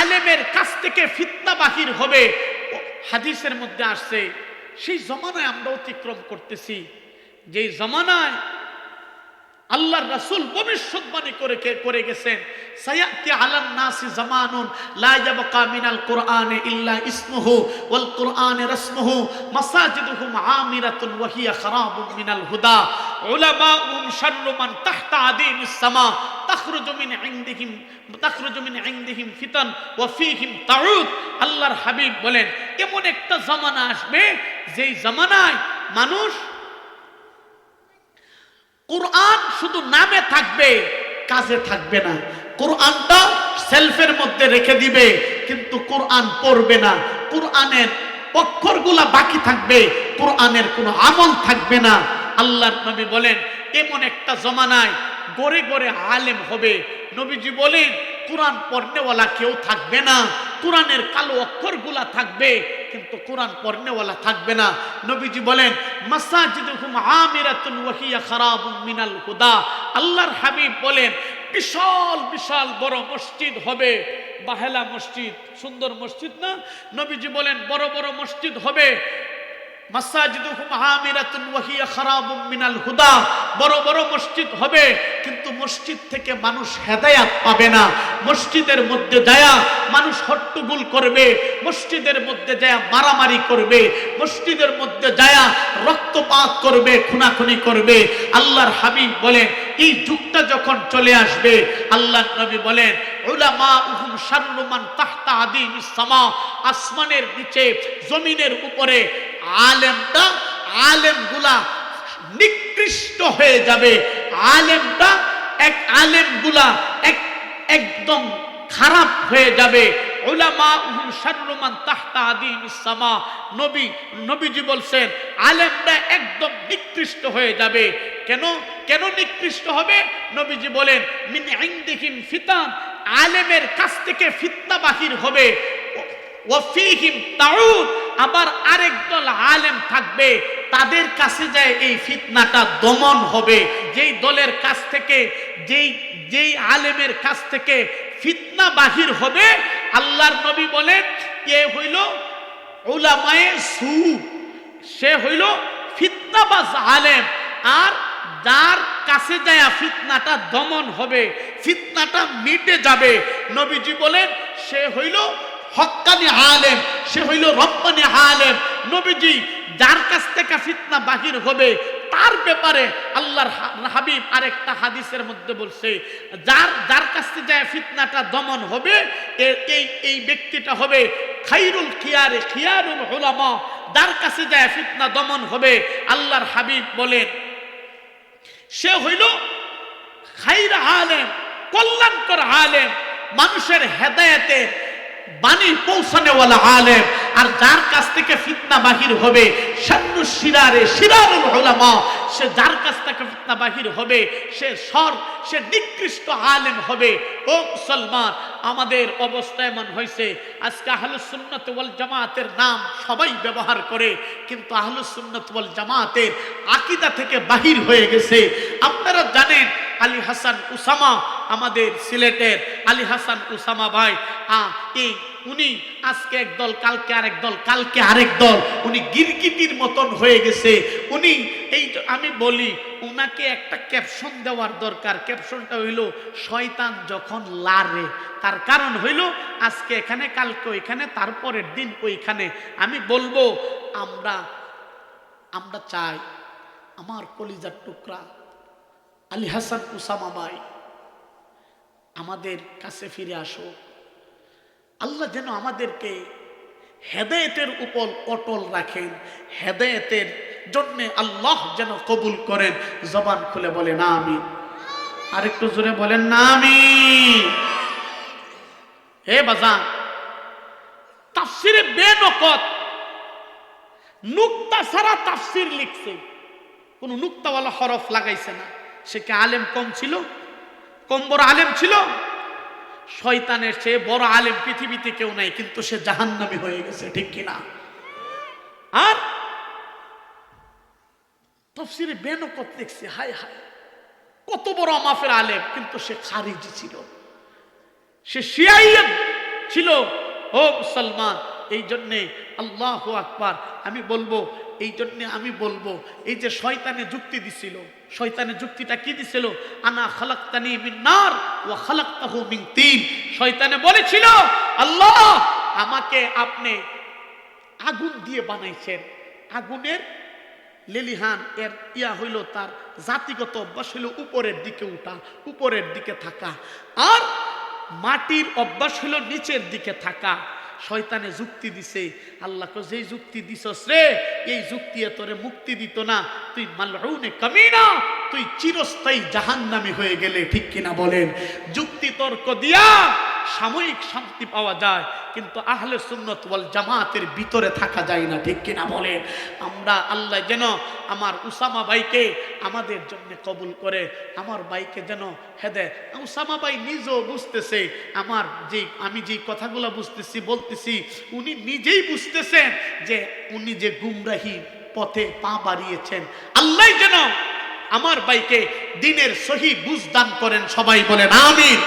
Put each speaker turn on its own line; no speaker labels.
আলেমের কাছ থেকে ফিতনা বাহির হবে। হাদিসের মধ্যে আসছে, সেই জমানায় আমরা অতিক্রম করতেছি। যে জমানায় আল্লাহর রাসূল ভবিষ্যৎবাণী করে করে গেছেন আলান নাসি জামানুন, লা মিনাল ওয়াল মিনাল হুদা। তাহতা আদিমিস সামা মিন ইনদিহিম মিন ইনদিহিম ফিতান ওয়া ফীহিম আল্লাহর হাবিব বলেন, এমন একটা জামানা আসবে, যেই জামানায় মানুষ কোরআন শুধু নামে থাকবে, কাজে থাকবে না। কোরআনটা সেলফের মধ্যে রেখে দিবে, কিন্তু কোরআন পড়বে না। কোরআনের অক্ষরগুলা বাকি থাকবে, কোরআনের কোনো আমল থাকবে না। আল্লাহর নবী বলেন, এমন একটা জমানায় গড়ে গড়ে আলেম হবে। নবীজি বলেন, কোরআন পড়নেওয়ালা কেউ থাকবে না। কোরআনের কালো অক্ষরগুলা থাকবে, কিন্তু কোরআন পড়নেওয়ালা থাকবে না। নবীজি বলেন, মাসাজিদুহুম আমিরাতুন ওয়া হিয়া খারাবুম মিনাল হুদা। আল্লাহর হাবিব বলেন, বিশাল বিশাল বড় মসজিদ হবে। বাহেলা মসজিদ, সুন্দর মসজিদ না? নবীজি বলেন, বড় বড় মসজিদ হবে। বড় বড় মসজিদ হবে, কিন্তু মসজিদ থেকে মানুষ হেদায়াত পাবে না। মসজিদের মধ্যে মানুষ করবে, মসজিদের মধ্যে যায়া মারামারি করবে, মসজিদের মধ্যে যায়া রক্তপাত করবে, খুনাখুনি করবে। আল্লাহর হাবিব বলেন, এই যুগটা যখন চলে আসবে আল্লাহ নবী বলেন মান তাহতা আদিমিস সামা আসমানের নিচে, জমিনের উপরে আলেমটা আলেমগুলা নিকৃষ্ট হয়ে যাবে। আলেমটা এক আলেমগুলা এক একদম খারাপ হয়ে যাবে। নবী, নবীজি বলছেন একদম নিকৃষ্ট হয়ে যাবে। কেন? কেন নিকৃষ্ট হবে? নবীজি বলেন, মিন ইনদিহিম ফিতান আলেমের কাছ থেকে ফিতনা বাহির হবে। আবার আরেক দল আলেম থাকবে, তাদের কাছে যায় এই ফিতনাটা দমন হবে। যেই দলের কাছ থেকে, যেই যেই আলেমের কাছ থেকে ফিতনা বাহির হবে, আল্লাহর নবী বলেন, কে হইল? উলামায়ে সু। সে হইল ফিতনাবাজ আলেম। আর যার কাছে যায় ফিতনাটা দমন হবে, ফিতনাটা মিটে যাবে। নবীজি বলেন, সে হইল হক্কানি আলেম, সে হইল রব্বানি আলেম। নবীজি যার কাছ থেকে ফিতনা বাহির হবে, তার ব্যাপারে আল্লাহর হাবিব আরেকটা হাদিসের মধ্যে বলছে, যার যার কাছ যায় ফিতনাটা দমন হবে এই এই ব্যক্তিটা হবে খাইরুল খিয়ারে, খিয়ারুল উলামা। যার কাছে যায় ফিতনা দমন হবে, আল্লাহর হাবিব বলেন সে হইল খাইর আলেম কল্যাণকর আলেম মানুষের হেদায়তে বাণী পৌঁছানেওয়ালা আলেম। আর যার কাছ থেকে ফিতনা বাহির হবে শান্নু শিরারে শিরারুল উলামা, সে যার কাছ থেকে ফিতনা বাহির হবে, সে সর, সে নিকৃষ্ট আলেম হবে। ও মুসলমান, আমাদের অবস্থা এমন হয়েছে, আজকে আহলুস সুন্নাত ওয়াল জামাতের নাম সবাই ব্যবহার করে, কিন্তু আহলুস সুন্নাত ওয়াল জামাতের আকিদা থেকে বাহির হয়ে গেছে। আপনারা জানেন আলী হাসান উসামা আমাদের সিলেটের আলী হাসান উসামা ভাই এই উনি আজকে এক দল, কালকে আরেক দল, কালকে আরেক দল, উনি গিরগিটির মতন হয়ে গেছে। উনি, এই আমি বলি, উনাকে একটা ক্যাপশন দেওয়ার দরকার। ক্যাপশনটা হইল, শয়তান যখন লারে। তার কারণ হইল, আজকে এখানে, কালকে ওইখানে, তারপরের দিন ওইখানে। আমি বলব, আমরা আমরা চাই, আমার কলিজার টুকরা আলী হাসান উসামা ভাই আমাদের কাছে ফিরে আসো। আল্লাহ যেন আমাদেরকে হেদায়েতের উপর অটল রাখেন। হেদায়েতের জন্য আল্লাহ যেন কবুল করেন। জবান খুলে বলেন আমি আরেকটু জোরে বলেন না আমি হে বাজান, তাফসিরে বেন বেনকত, নুক্তা ছাড়া তাফসির লিখছে। কোন নুক্তাওয়ালা হরফ লাগাইছে না। সে কি আলেম কম ছিল? কম বড় আলেম ছিল। শয়তানের চেয়ে বড় আলেম পৃথিবীতে কেউ নাই, কিন্তু সে জাহান্নামী হয়ে গেছে, ঠিক কিনা? আর তফসিরে বেনকত লিখছে, হায় হায়, কত বড় মাফের আলেম, কিন্তু সে খারিজি ছিল। সে শিয়াইয়ত ছিল। ও মুসলমান, এই জন্যে আল্লাহ আকবার, আমি বলব এই জন্যে আমি বলব, এই যে শয়তানে যুক্তি দিছিল, শয়তানে যুক্তিটা কি দিছিল? আনা খালাক্তানি মিন নার ওয়া খালাক্তাহু মিন তিন। শয়তানে বলেছিল, আল্লাহ, আমাকে আপনি আগুন দিয়ে বানাইছেন। আগুনের লেলিহান, এর ইয়া হইল তার জাতিগত অভ্যাস হইল উপরের দিকে উঠা, উপরের দিকে থাকা। আর মাটির অভ্যাস হইল নিচের দিকে থাকা। শয়তানে যুক্তি দিছে। আল্লাহকে যে যুক্তি দিছস রে, এই যুক্তি তোরে মুক্তি দিত না। তুই মালউনে কামিনা, তুই চিরস্থায়ী জাহান্নামী হয়ে গেলে, ঠিক কিনা বলেন? যুক্তি তর্ক দিয়া সাময়িক শান্তি পাওয়া যায়, কিন্তু আহলে সুন্নত ওয়াল জামাতের ভিতরে থাকা যায় না, ঠিক কিনা বলেন আমরা আল্লাহ যেন আমার উসামা ভাইকে আমাদের জন্য কবুল করে, আমার ভাইকে যেন হেদে, উসামা ভাই নিজেও বুঝতেছে, আমার যে, আমি যে কথাগুলো বুঝতেছি, বলতেছি, উনি নিজেই বুঝতেছেন যে উনি যে গুমরাহি পথে পা বাড়িয়েছেন। আল্লাহ যেন আমার ভাইকে দিনের সহি বুঝদান করেন, সবাই বলেন, আমিন।